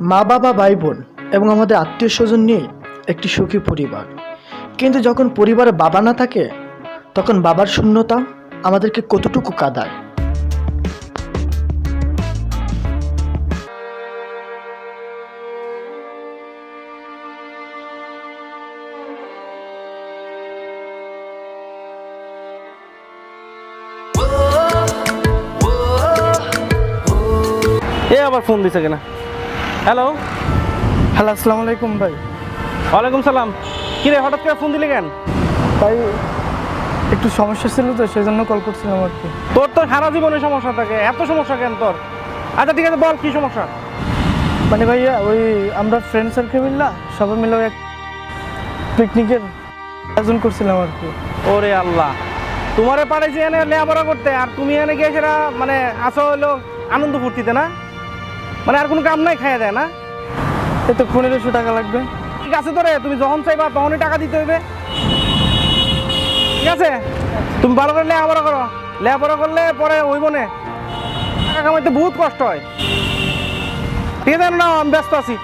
মা বাবা, ভাই বোন এবং আমাদের আত্মীয় স্বজন নিয়ে একটি সুখী পরিবার। কিন্তু যখন পরিবারে বাবা না থাকে, তখন বাবার শূন্যতা আমাদেরকে কতটুকু কাঁদায়? আবার ফোন দিছে কিনা? হ্যালো হ্যালো আসসালামু আলাইকুম ভাই ওয়ালাইকুম সালাম। কি রে হঠাৎ করে ফোন দিলে কেন? ভাই একটু সমস্যা ছিল তো সেই জন্য কল করছিলাম আর কি। তোর তো সারা জীবনে সমস্যা থাকে এত সমস্যা কেন তোর? আচ্ছা ঠিক আছে বল কি সমস্যা? মানে ভাইয়া ওই আমরা ফ্রেন্ড সার্কেল মিললা সবাই মিলে এক পিকনিকের আয়োজন করছিলাম আর কি। ওরে আল্লাহ। তোমারে পারে যে এনে লেখাপড়া করতে আর তুমি এনে গিয়ে সেটা মানে আসো হলো আনন্দ ফুর্তিতে না? মানে আর কোনো কাম নাই খাইয়া দেয় না। এতো তো পনেরোশো টাকা লাগবে। ঠিক আছে তো রে তুমি যখন চাইবা তখনই টাকা দিতে হইবে। ঠিক আছে? তুমি ভালো করে লেখাপড়া করো। লেখাপড়া করলে পরে হইব মনে টাকা কামাইতে বহুত কষ্ট হয়। ঠিক আছে না আমি ব্যস্ত আছি।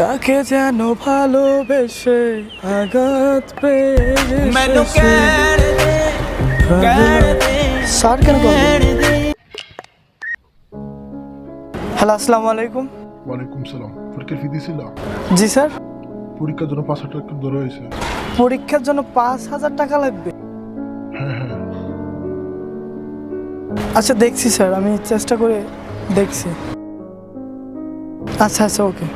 কাকে যেন ভালোবেসে আঘাত পেয়ে স্যার কেন হ্যালো আসসালামু আলাইকুম। ওয়ালাইকুম সালাম। পরীক্ষা ফি দিয়েছিল জি স্যার। পরীক্ষার জন্য পাঁচ হাজার টাকা ধরা হয়েছে। পরীক্ষার জন্য পাঁচ হাজার টাকা লাগবে? হ্যাঁ, হ্যাঁ। আচ্ছা দেখছি স্যার। আমি চেষ্টা করে দেখছি। আচ্ছা আচ্ছা ওকে।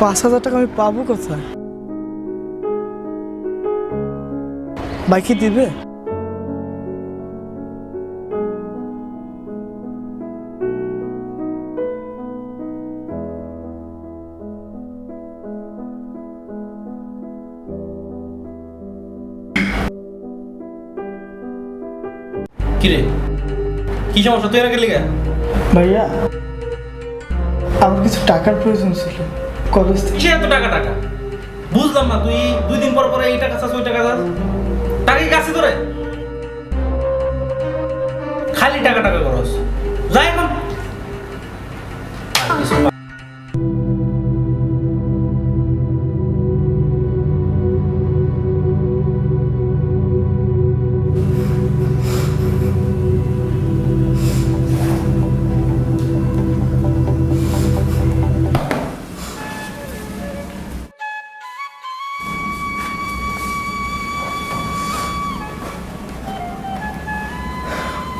পাঁচ হাজার টাকা আমি পাবো কোথায়? ভাই কি দিবে? কিরে? কি সমস্যা? তুই এর আগে লিখা ভাইয়া আমার কিছু টাকার প্রয়োজন ছিল। কলেজ থেকে এত টাকা টাকা? বুঝলাম না, তুই দুই দিন পর পরে এই টাকা চাস, ওই টাকা চাস? টাকা কি কাছে তোরে? খালি টাকা টাকা খরচ।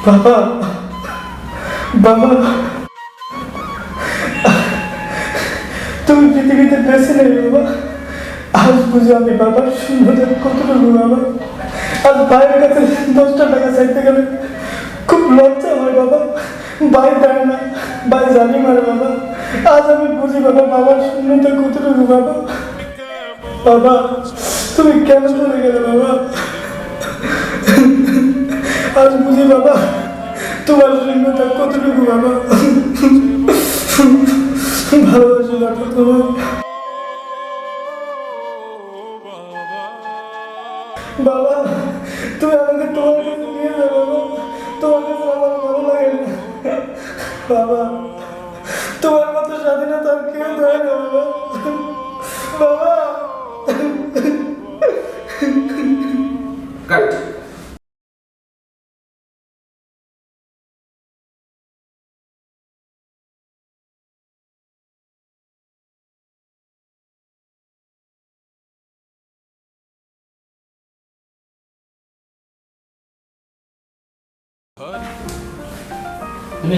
বাবা। বাবা। তুমি পৃথিবীতে বেঁচে নেই, বাবা। আজ বুঝো আমি বাবার শূন্যতার কতটুকু বাবা আজ ভাইয়ের কাছে দশটা টাকা চাইতে গেলে খুব লজ্জা হয়, বাবা। ভাই দেয় না, ভাই জানি মারে, বাবা। আজ আমি বুঝি বাবা, বাবার শূন্যতা কতটুকু বাবা বাবা, তুমি কেন চলে গেলে, বাবা? আজ বুঝি বাবা তোমার শূন্যতা কতটুকু বাবা ভালোবাসি বাবা তোমার বাবা, তুমি আমাকে তোমার কাছে নিয়ে যাও বাবা তোমার কাছে আমার ভালো লাগে না। বাবা, তোমার মতো স্বাধীনতা আর কেউ দেয় না, বাবা। বাবা। কাট।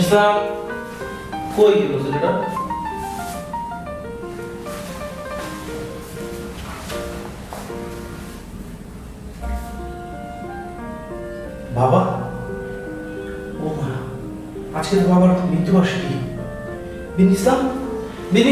ইসলাম কই গেল ছেলেটা? বাবা? ও মা আজকে তো বাবার মৃত্যুবার্ষিকী। বিন ইসলাম? বিন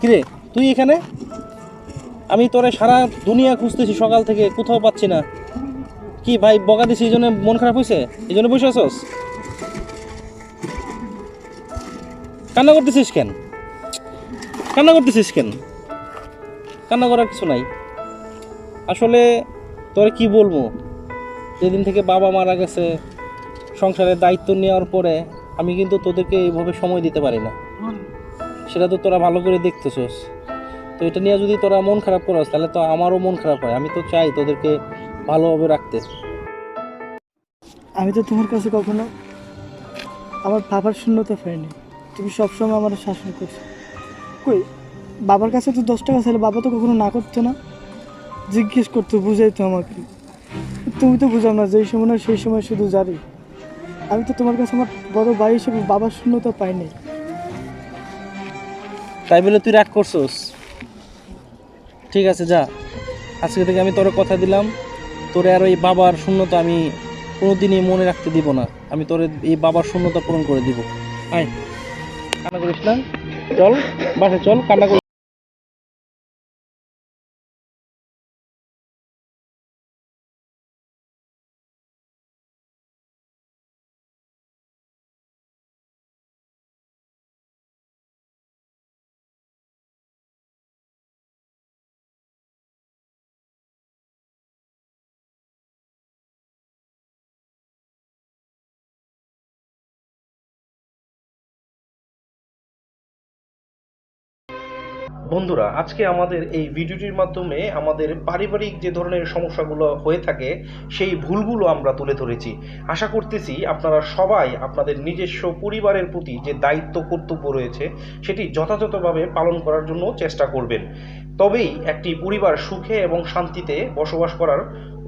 কিরে, তুই এখানে? আমি তোরে সারা দুনিয়া খুঁজতেছি, সকাল থেকে কোথাও পাচ্ছি না। কি ভাই, বকা দিছি এই জন্য মন খারাপ হয়েছে এই জন্য বসে আছোস? কান্না করতেছিস কেন? কান্না করতেছিস কেন? কান্না করার কিছু নাই। আসলে তোরে কি বলব? যেদিন থেকে বাবা মারা গেছে, সংসারের দায়িত্ব নেওয়ার পরে আমি কিন্তু তোদেরকে এইভাবে সময় দিতে পারি না। সেটা তো তোরা ভালো করে দেখতেছস। তো এটা নিয়ে যদি তোরা মন খারাপ করস, তাহলে তো আমারও মন খারাপ হয়। আমি তো চাই তোদেরকে ভালোভাবে রাখতে। আমি তো তোমার কাছে কখনো আমার বাবার শূন্যতা পাইনি। তুমি সবসময় আমার শাসন করছ। কই, বাবার কাছে তো দশ টাকা চাইলে বাবা তো কখনো না করতো না? জিজ্ঞেস করতো, বুঝাইতো আমাকে। তুমি তো বুঝাও না, যেই সময় সেই সময় শুধু জানি। আমি তো তোমার কাছে আমার বড় ভাই হিসেবে বাবার শূন্যতা পাইনি। তাই বলে তুই রাগ করছোস? ঠিক আছে, যা। আজকে থেকে আমি তোর কথা দিলাম। তোরে আর ওই বাবার শূন্যতা আমি কোনোদিনই মনে রাখতে দিব না। আমি তোর এই বাবার শূন্যতা পূরণ করে দিব। আয়, কান্না করিস না। চল বাসে চল, কান্না বন্ধুরা, আজকে আমাদের এই ভিডিওটির মাধ্যমে আমাদের পারিবারিক যে ধরনের সমস্যাগুলো হয়ে থাকে, সেই ভুলগুলো আমরা তুলে ধরেছি। আশা করতেছি আপনারা সবাই আপনাদের নিজস্ব পরিবারের প্রতি যে দায়িত্ব, কর্তব্য রয়েছে, সেটি যথাযথভাবে পালন করার জন্য চেষ্টা করবেন। তবেই একটি পরিবার সুখে এবং শান্তিতে বসবাস করার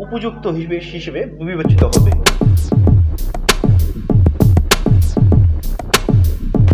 উপযুক্ত হিসেবে বিবেচিত হবে।